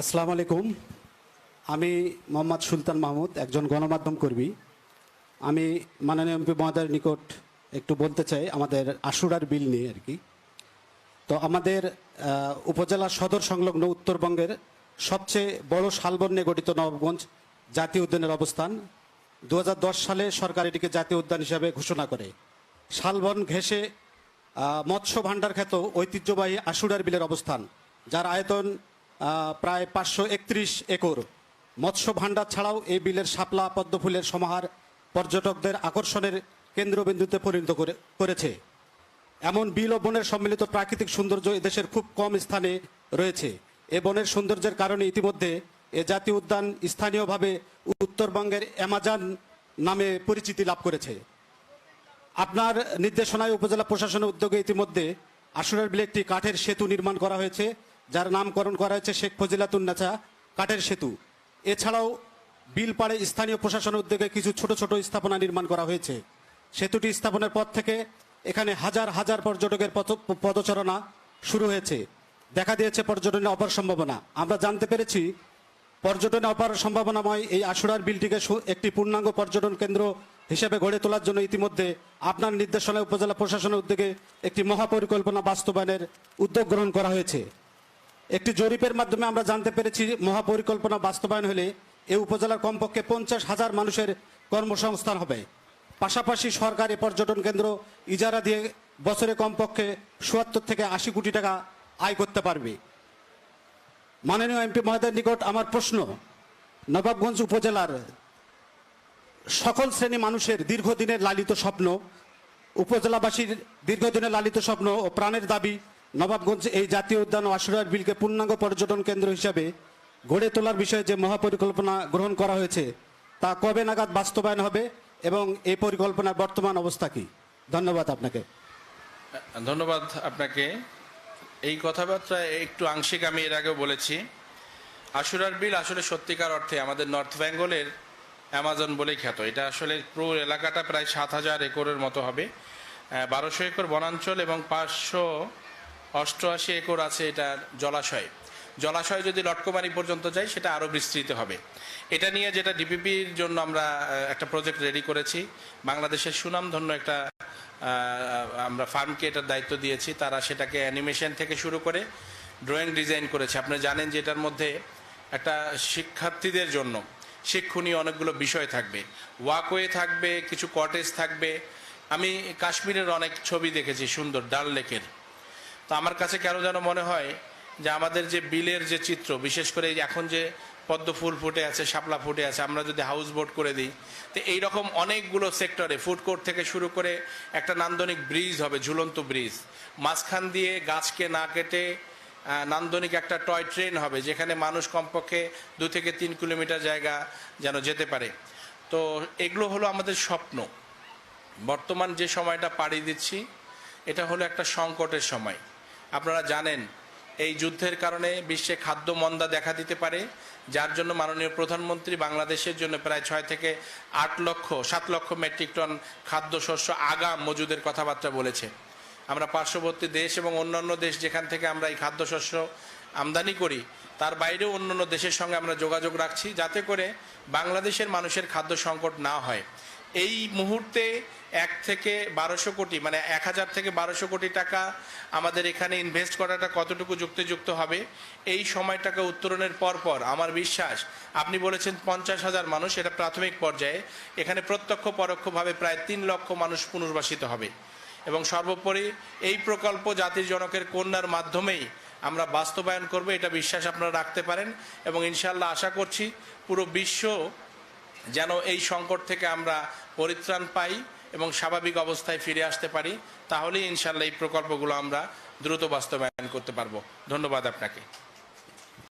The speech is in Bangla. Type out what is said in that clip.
আসসালামু আলাইকুম। আমি মোহাম্মদ সুলতান মাহমুদ, একজন গণমাধ্যম কর্মী। আমি মাননীয় এমপি মহোদয়ের নিকট একটু বলতে চাই আমাদের আশুরার বিল নিয়ে আর কি। তো আমাদের উপজেলা সদর সংলগ্ন উত্তরবঙ্গের সবচেয়ে বড় শালবন নিয়ে গঠিত নবাবগঞ্জ জাতীয় উদ্যানের অবস্থান। দু হাজার দশ সালে সরকার এটিকে জাতীয় উদ্যান হিসাবে ঘোষণা করে। শালবন ঘেঁষে মৎস্য ভাণ্ডার খ্যাত ঐতিহ্যবাহী আশুরার বিলের অবস্থান, যার আয়তন প্রায় পাঁচশো একত্রিশ একর। মৎস্য ভাণ্ডার ছাড়াও এই বিলের শাপলা পদ্ম ফুলের সমাহার পর্যটকদের আকর্ষণের কেন্দ্রবিন্দুতে পরিণত করে করেছে। এমন বিল ও বনের সম্মিলিত প্রাকৃতিক সৌন্দর্য এদেশের খুব কম স্থানে রয়েছে। এ বনের সৌন্দর্যের কারণে ইতিমধ্যে এ জাতীয় উদ্যান স্থানীয়ভাবে উত্তরবঙ্গের অ্যামাজন নামে পরিচিতি লাভ করেছে। আপনার নির্দেশনায় উপজেলা প্রশাসনের উদ্যোগে ইতিমধ্যে আশুরার বিলে একটি কাঠের সেতু নির্মাণ করা হয়েছে। যার নামকরণ করা হয়েছে শেখ ফজিলাতুন্নাচা কাঠের সেতু। এছাড়াও বিল পাড়ে স্থানীয় প্রশাসনের উদ্যোগে কিছু ছোট ছোট স্থাপনা নির্মাণ করা হয়েছে। সেতুটি স্থাপনের পর থেকে এখানে হাজার হাজার পর্যটকের পদচারণা শুরু হয়েছে। দেখা দিয়েছে পর্যটনের অপার সম্ভাবনা। আমরা জানতে পেরেছি, পর্যটনে অপার সম্ভাবনাময় এই আশুরার বিলটিকে একটি পূর্ণাঙ্গ পর্যটন কেন্দ্র হিসেবে গড়ে তোলার জন্য ইতিমধ্যে আপনার নির্দেশনায় উপজেলা প্রশাসনের উদ্যোগে একটি মহাপরিকল্পনা বাস্তবায়নের উদ্যোগ গ্রহণ করা হয়েছে। একটি জরিপের মাধ্যমে আমরা জানতে পেরেছি, মহাপরিকল্পনা বাস্তবায়ন হলে এ উপজেলার কমপক্ষে পঞ্চাশ হাজার মানুষের কর্মসংস্থান হবে। পাশাপাশি সরকার পর্যটন কেন্দ্র ইজারা দিয়ে বছরে কমপক্ষে চুয়াত্তর থেকে আশি কোটি টাকা আয় করতে পারবে। মাননীয় এমপি মহোদয়ের নিকট আমার প্রশ্ন, নবাবগঞ্জ উপজেলার সকল শ্রেণি মানুষের দীর্ঘদিনের লালিত স্বপ্ন, উপজেলাবাসীর দীর্ঘদিনের লালিত স্বপ্ন ও প্রাণের দাবি নবাবগঞ্জ এই জাতীয় উদ্যান আশুরার বিলকে পূর্ণাঙ্গ পর্যটন কেন্দ্র হিসাবে গড়ে তোলার বিষয়ে যে মহাপরিকল্পনা গ্রহণ করা হয়েছে, তা কবে নাগাদ বাস্তবায়ন হবে এবং এই পরিকল্পনার বর্তমান অবস্থা কি? ধন্যবাদ আপনাকে। ধন্যবাদ আপনাকে। এই কথাবার্তা একটু আংশিক আমি এর আগেও বলেছি। আশুরার বিল আসলে সত্যিকার অর্থে আমাদের নর্থ বেঙ্গলের অ্যামাজন বলেই খ্যাত। এটা আসলে পুরো এলাকাটা প্রায় সাত হাজার একরের মতো হবে। বারোশো একর বনাঞ্চল এবং পাঁচশো অষ্টআশি একর আছে এটার জলাশয়। জলাশয় যদি লটকমারি পর্যন্ত যায়, সেটা আরও বিস্তৃত হবে। এটা নিয়ে যেটা ডিপিপির জন্য আমরা একটা প্রজেক্ট রেডি করেছি। বাংলাদেশের সুনামধন্য একটা আমরা ফার্মকে এটার দায়িত্ব দিয়েছি। তারা সেটাকে অ্যানিমেশন থেকে শুরু করে ড্রয়িং ডিজাইন করেছে। আপনি জানেন যে এটার মধ্যে একটা শিক্ষার্থীদের জন্য শিক্ষণীয় অনেকগুলো বিষয় থাকবে। ওয়াকওয়ে থাকবে, কিছু কটেজ থাকবে। আমি কাশ্মীরের অনেক ছবি দেখেছি, সুন্দর, ডাল লেকের। তো আমার কাছে কেন যেন মনে হয় যে আমাদের যে বিলের যে চিত্র, বিশেষ করে এখন যে পদ্ম ফুল ফুটে আছে, শাপলা ফুটে আছে, আমরা যদি হাউস বোট করে দিই, তো এইরকম অনেকগুলো সেক্টরে ফুড কোর্ট থেকে শুরু করে একটা নান্দনিক ব্রিজ হবে, ঝুলন্ত ব্রিজ মাঝখান দিয়ে গাছকে না কেটে নান্দনিক একটা টয় ট্রেন হবে, যেখানে মানুষ কমপক্ষে দু থেকে তিন কিলোমিটার জায়গা যেন যেতে পারে। তো এগুলো হলো আমাদের স্বপ্ন। বর্তমান যে সময়টা পাড়ি দিচ্ছি, এটা হলো একটা সংকটের সময়। আপনারা জানেন, এই যুদ্ধের কারণে বিশ্বে খাদ্য মন্দা দেখা দিতে পারে, যার জন্য মাননীয় প্রধানমন্ত্রী বাংলাদেশের জন্য প্রায় ছয় থেকে আট লক্ষ, সাত লক্ষ মেট্রিক টন খাদ্যশস্য আগাম মজুদের কথাবার্তা বলেছে। আমরা পার্শ্ববর্তী দেশ এবং অন্যান্য দেশ যেখান থেকে আমরা এই খাদ্যশস্য আমদানি করি, তার বাইরেও অন্যান্য দেশের সঙ্গে আমরা যোগাযোগ রাখছি, যাতে করে বাংলাদেশের মানুষের খাদ্য সংকট না হয়। এই মুহূর্তে এক থেকে বারোশো কোটি মানে এক হাজার থেকে বারোশো কোটি টাকা আমাদের এখানে ইনভেস্ট করাটা কতটুকু যুক্তিযুক্ত হবে, এই সময়টাকে উত্তরণের পর পর আমার বিশ্বাস, আপনি বলেছেন পঞ্চাশ হাজার মানুষ, এটা প্রাথমিক পর্যায়ে, এখানে প্রত্যক্ষ পরোক্ষভাবে প্রায় তিন লক্ষ মানুষ পুনর্বাসিত হবে। এবং সর্বোপরি এই প্রকল্প জাতির জনকের কন্যার মাধ্যমেই আমরা বাস্তবায়ন করব, এটা বিশ্বাস আপনারা রাখতে পারেন এবং ইনশাল্লাহ আশা করছি পুরো বিশ্ব যেন এই সংকট থেকে আমরা পরিত্রাণ পাই এবং স্বাভাবিক অবস্থায় ফিরে আসতে পারি, তাহলেই ইনশাল্লাহ এই প্রকল্পগুলো আমরা দ্রুত বাস্তবায়ন করতে পারব। ধন্যবাদ আপনাকে।